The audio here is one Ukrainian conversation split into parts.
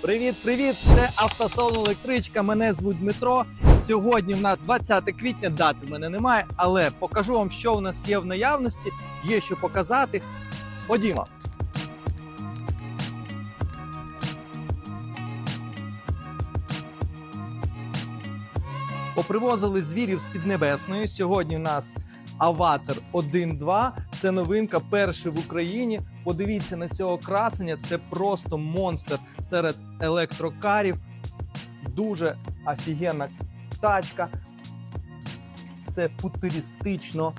Привіт, привіт! Це автосалон електричка. Мене звуть Дмитро. Сьогодні в нас 20 квітня, дати мене немає, але покажу вам, що в нас є в наявності. Є що показати. Ходімо. Попривозили звірів з Піднебесної. Сьогодні у нас Аватар 1.2. Це новинка, перший в Україні. Подивіться на цього красення. Це просто монстр серед електрокарів. Дуже офігенна тачка. Все футуристично.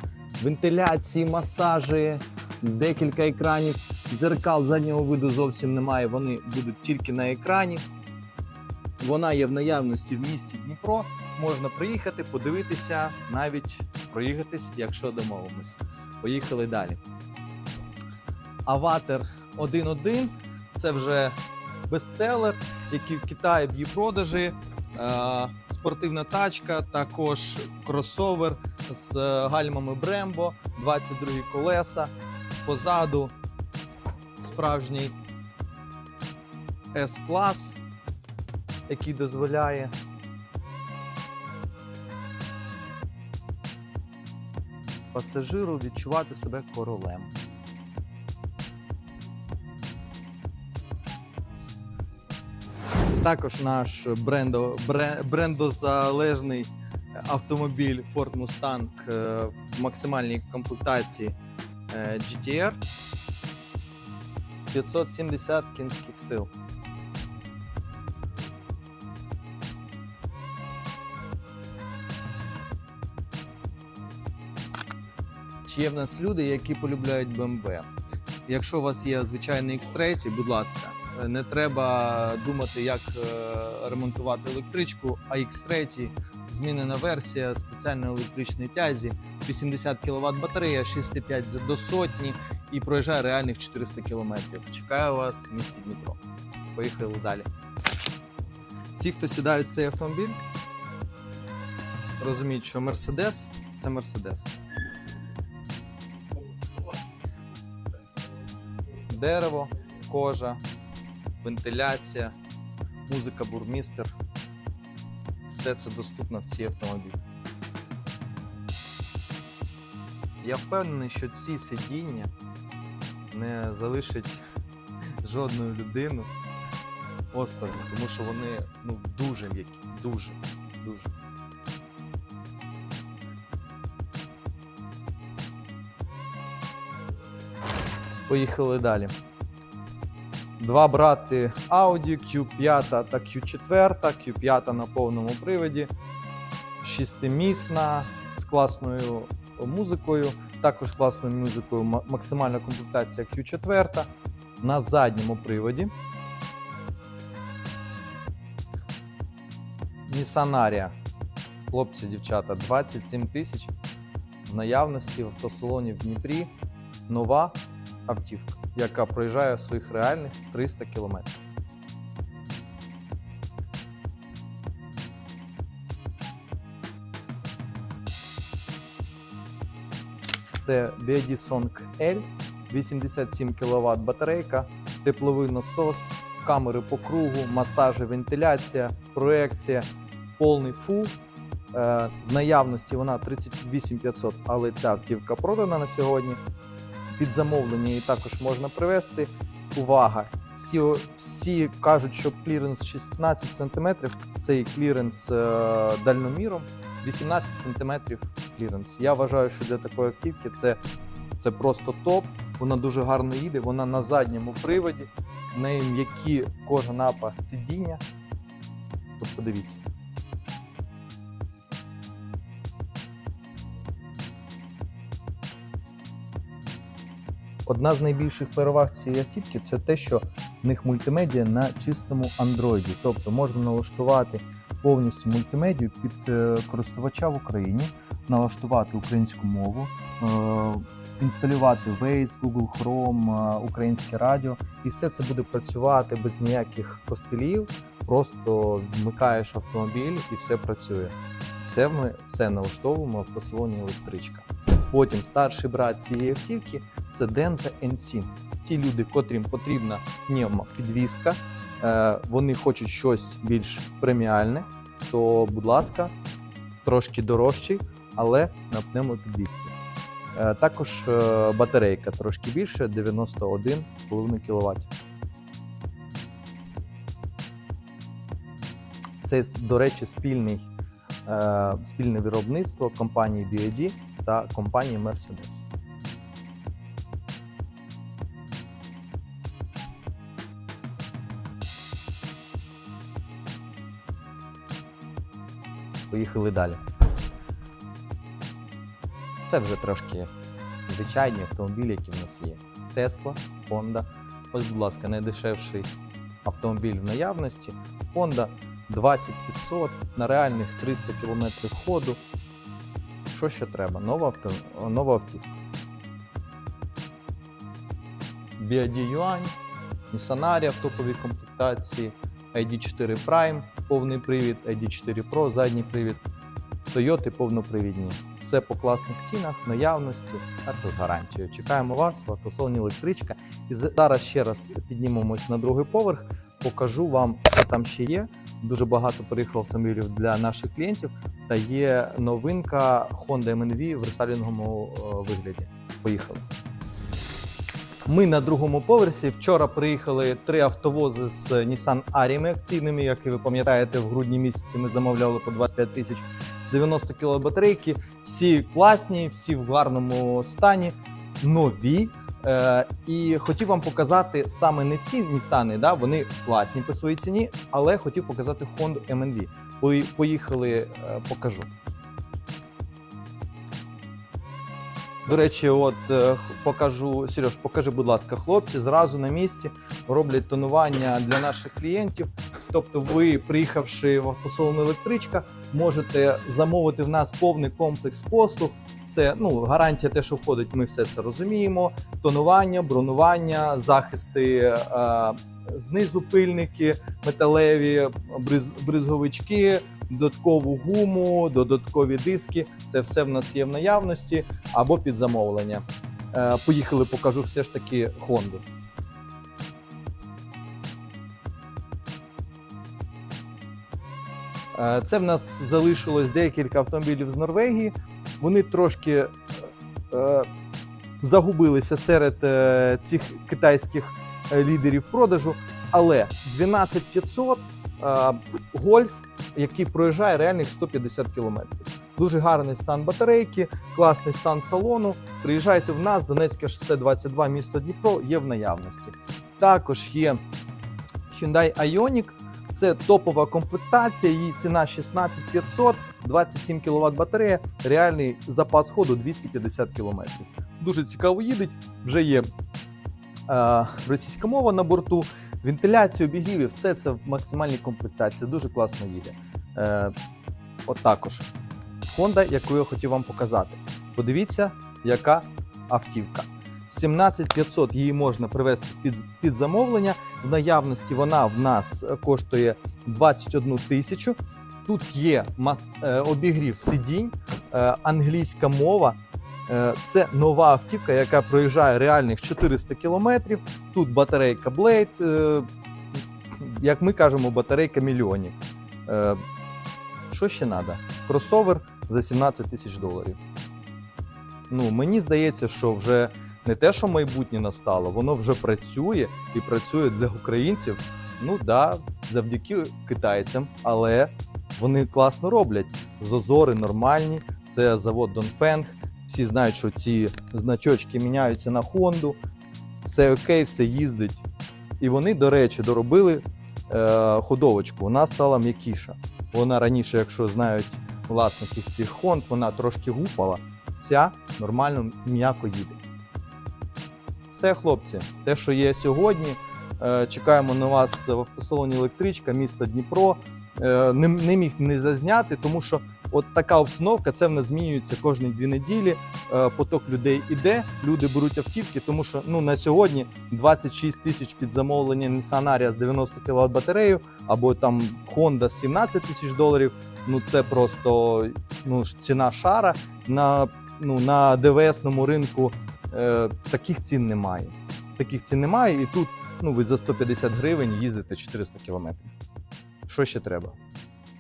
Вентиляції, масажі, декілька екранів. Дзеркал заднього виду зовсім немає. Вони будуть тільки на екрані. Вона є в наявності в місті Дніпро. Можна приїхати, подивитися, навіть проїхатись, якщо домовимося. Поїхали далі. Аватар 1.1 це вже бестселер, який в Китаї б'є продажі. Е, спортивна тачка, також кросовер з гальмами Brembo, 22 колеса. Позаду справжній S-клас, який дозволяє пасажиру відчувати себе королем. Також наш брендо, брендозалежний автомобіль Ford Mustang е, в максимальній комплектації е, GTR 570 кінських сил. Є в нас люди, які полюбляють BMW? Якщо у вас є звичайний X3, будь ласка, е, не треба думати, як е, ремонтувати електричку, а X3 змінена версія спеціальної електричної тязі, 80 кВт батарея, 6,5 до сотні і проїжджає реальних 400 км. Чекаю вас в місті Дніпро. Поїхали далі. Всі, хто сідає в цей автомобіль, розуміють, що Mercedes – це Mercedes. Дерево, кожа, вентиляція, музика бурмістер. Все це доступно в цій автомобілі. Я впевнений, що ці сидіння не залишать жодну людину осторонь, тому що вони ну, дуже м'які, дуже, дуже. Поїхали далі. Два брати Audi Q5 та Q4, Q5 на повному приводі, шестимісна з класною музикою, також класною музикою максимальна комплектація Q4 на задньому приводі. Nissan Ariya. Хлопці, дівчата, 27 тисяч в наявності в автосалоні в Дніпрі. Нова автівка, яка проїжджає своїх реальних 300 км. Це Song L, 87 кВт батарейка, тепловий насос, камери по кругу, масажі, вентиляція, проекція, повний фул. Е, В наявності вона 38500, але ця автівка продана на сьогодні під замовлення її також можна привезти. Увага! Всі, всі кажуть, що кліренс 16 см, цей кліренс е, дальноміром 18 см кліренс. Я вважаю, що для такої автівки це, це просто топ. Вона дуже гарно їде, вона на задньому приводі, в неї м'які кожа напа сидіння. Тут подивіться. Одна з найбільших переваг цієї автівки це те, що в них мультимедіа на чистому андроїді. Тобто можна налаштувати повністю мультимедію під е, користувача в Україні, налаштувати українську мову, е, інсталювати Waze, Google Chrome, е, українське радіо. І все це буде працювати без ніяких костелів. Просто вмикаєш автомобіль і все працює. Це ми все налаштовуємо в автосалоні електричка. Потім старший брат цієї автівки це Denza NC. Ті люди, котрим потрібна пневмопідвізка, е, вони хочуть щось більш преміальне, то, будь ласка, трошки дорожчий, але на пневмопідвісці. Е, Також е, батарейка трошки більше 91,5 кВт. Це, до речі, спільний, спільне виробництво компанії BYD та компанії Mercedes. Поїхали далі. Це вже трошки звичайні автомобілі, які в нас є. Tesla, Honda. Ось, будь ласка, найдешевший автомобіль в наявності. Honda 2500 на реальних 300 км ходу. Що ще треба? Нова, авто... Нова автівка. BYD Yuan, Nissan Ariya в топовій комплектації, ID4 Prime, повний привід, ID4 Pro, задній привід, Toyota повнопривідні. Все по класних цінах, наявності, карта з гарантією. Чекаємо вас в автосалоні електричка. І зараз ще раз піднімемось на другий поверх, покажу вам, що там ще є. Дуже багато приїхало автомобілів для наших клієнтів. Та є новинка Honda MNV в рестайлінговому е, вигляді. Поїхали. Ми на другому поверсі. Вчора приїхали три автовози з Nissan Аріями акційними, як ви пам'ятаєте, в грудні місяці ми замовляли по 25 тисяч 90 кг батарейки. Всі класні, всі в гарному стані, нові. Е, і хотів вам показати саме не ці Нісани, да, вони класні по своїй ціні, але хотів показати Honda MNV. Поїхали, е, покажу. До речі, от е, покажу, Сереж, покажи, будь ласка, хлопці зразу на місці роблять тонування для наших клієнтів. Тобто, ви, приїхавши в автосалон електричка, можете замовити в нас повний комплекс послуг. Це ну гарантія, те, що входить, ми все це розуміємо. Тонування, бронування, захисти е, знизу пильники, металеві бриз, бризговички, додаткову гуму, додаткові диски. Це все в нас є в наявності або під замовлення. Е, поїхали, покажу все ж таки Honda. Е, Це в нас залишилось декілька автомобілів з Норвегії. Вони трошки е, загубилися серед цих китайських лідерів продажу. Але 12500 е, гольф, який проїжджає реальних 150 кілометрів. Дуже гарний стан батарейки, класний стан салону. Приїжджайте в нас, Донецьке шосе 22, місто Дніпро є в наявності. Також є Hyundai Ioniq. Це топова комплектація, її ціна 16500, 27 кВт батарея, реальний запас ходу 250 км. Дуже цікаво їдеть. Вже є е, російська мова на борту, вентиляція, обігріві, все це в максимальній комплектації. Дуже класно їде. Е, от Honda, яку я хотів вам показати. Подивіться, яка автівка. 17500 її можна привезти під, під замовлення. В наявності вона в нас е, коштує 21 тисячу. Тут є е, обігрів сидінь, е, англійська мова. Е, Це нова автівка, яка проїжджає реальних 400 кілометрів. Тут батарейка Blade, е, як ми кажемо, батарейка мільйонів. Е, Що ще треба? Кросовер за 17 тисяч доларів. Ну, мені здається, що вже не те, що майбутнє настало, воно вже працює і працює для українців. Ну да, завдяки китайцям, але вони класно роблять. Зозори нормальні, це завод Донфенг. Всі знають, що ці значочки міняються на Хонду. Все окей, все їздить. І вони, до речі, доробили е, ходовочку. Вона стала м'якіша. Вона раніше, якщо знають власників цих Хонд, вона трошки гупала. Ця нормально м'яко їде. Все, хлопці, те, що є сьогодні. Е, Чекаємо на вас в автосалоні електричка, місто Дніпро. Е, Не, не міг не зазняти, тому що от така обстановка, це в нас змінюється кожні дві неділі. Е, Поток людей іде, люди беруть автівки, тому що ну на сьогодні 26 тисяч під замовлення Nissan Ariya з 90 кВт батарею, або там Honda з 17 тисяч доларів. Ну це просто ну, ціна шара на, ну, на ДВСному ринку. Е, таких цін немає. Таких цін немає, і тут Ну, ви за 150 гривень їздите 400 кілометрів. Що ще треба?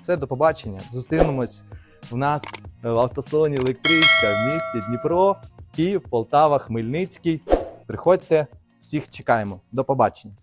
Все, до побачення. Зустрінемось в нас в автосалоні електричка в місті Дніпро, Київ, Полтава, Хмельницький. Приходьте, всіх чекаємо. До побачення.